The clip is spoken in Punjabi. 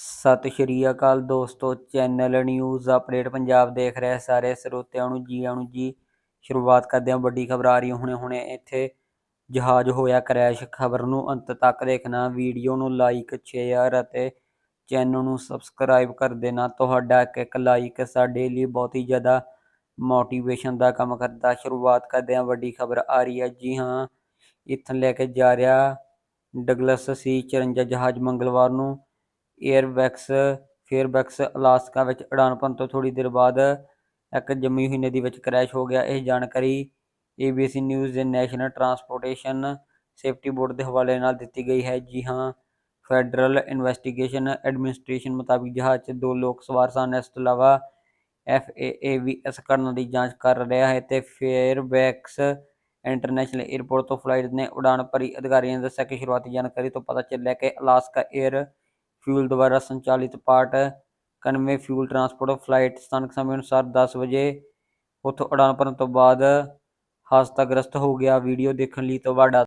ਸਤਿ ਸ਼੍ਰੀ ਅਕਾਲ ਦੋਸਤੋ, ਚੈਨਲ ਨਿਊਜ਼ ਅਪਡੇਟ ਪੰਜਾਬ ਦੇਖ ਰਹੇ ਸਾਰੇ ਸਰੋਤਿਆਂ ਨੂੰ ਜੀ ਆਇਆਂ ਜੀ। ਸ਼ੁਰੂਆਤ ਕਰਦੇ ਹਾਂ ਵੱਡੀ ਖਬਰ ਆ ਰਹੀ ਹੁਣੇ ਹੁਣੇ। ਇੱਥੇ ਜਹਾਜ਼ ਹੋਇਆ ਕ੍ਰੈਸ਼ ਖਬਰ ਨੂੰ ਅੰਤ ਤੱਕ ਦੇਖਣਾ। ਵੀਡੀਓ ਨੂੰ ਲਾਈਕ ਸ਼ੇਅਰ ਅਤੇ ਚੈਨਲ ਨੂੰ ਸਬਸਕ੍ਰਾਈਬ ਕਰ ਦੇਣਾ। ਤੁਹਾਡਾ ਇੱਕ ਇੱਕ ਲਾਈਕ ਸਾਡੇ ਲਈ ਬਹੁਤ ਹੀ ਜ਼ਿਆਦਾ ਮੋਟੀਵੇਸ਼ਨ ਦਾ ਕੰਮ ਕਰਦਾ। ਸ਼ੁਰੂਆਤ ਕਰਦੇ ਹਾਂ ਵੱਡੀ ਖਬਰ ਆ ਰਹੀ ਹੈ। ਜੀ ਹਾਂ, ਇੱਥੋਂ ਲੈ ਕੇ ਜਾ ਰਿਹਾ ਡਗਲਸ ਸੀ 54 ਜਹਾਜ਼ ਮੰਗਲਵਾਰ ਨੂੰ ਏਅਰਬੈਕਸ ਫੇਅਰਬੈਕਸ ਅਲਾਸਕਾ ਵਿੱਚ ਉਡਾਨ ਭਰਨ ਤੋਂ ਥੋੜੀ ਦੇਰ ਬਾਅਦ ਇੱਕ ਜੰਮੀ ਹੋਈ ਨਦੀ ਵਿੱਚ ਕ੍ਰੈਸ਼ ਹੋ ਗਿਆ। ਇਹ ਜਾਣਕਾਰੀ ABC ਨਿਊਜ਼ ਦੇ ਨੈਸ਼ਨਲ ਟਰਾਂਸਪੋਰਟੇਸ਼ਨ ਸੇਫਟੀ ਬੋਰਡ ਦੇ ਹਵਾਲੇ ਨਾਲ ਦਿੱਤੀ ਗਈ ਹੈ। ਜੀ ਹਾਂ ਫੈਡਰਲ ਇਨਵੈਸਟੀਗੇਸ਼ਨ ਐਡਮਿਨਿਸਟ੍ਰੇਸ਼ਨ ਮੁਤਾਬਿਕ ਜਹਾਜ਼ 'ਚ ਦੋ ਲੋਕ ਸਵਾਰ ਸਨ। ਇਸ ਤੋਂ ਇਲਾਵਾ FAA ਵੀ ਇਸ ਘਟਨਾ ਦੀ ਜਾਂਚ ਕਰ ਰਿਹਾ ਹੈ ਤੇ ਫੇਅਰਬੈਕਸ ਇੰਟਰਨੈਸ਼ਨਲ 에ਅਰਪੋਰਟ ਤੋਂ ਫਲਾਈਟ ਨੇ ਉਡਾਨ ਭਰੀ ਅਧਿਕਾਰੀਆਂ ਨੇ ਦੱਸਿਆ ਕਿ ਸ਼ੁਰੂਆਤੀ ਜਾਣਕਾਰੀ ਤੋਂ ਪਤਾ ਚੱਲਿਆ ਕਿ ਅਲਾਸਕਾ 에ਅਰ ਫਿਊਲ ਦੁਆਰਾ ਸੰਚਾਲਿਤ part convey fuel transport flight ਸਥਾਨਕ ਸਮੇਂ ਅਨੁਸਾਰ 10 ਵਜੇ ਉੱਥੋਂ ਉਡਾਨ ਭਰਨ ਤੋਂ ਬਾਅਦ ਹਾਦਸਾਗ੍ਰਸਤ ਹੋ ਗਿਆ ਵੀਡੀਓ ਦੇਖਣ ਲਈ ਤੁਹਾਡਾ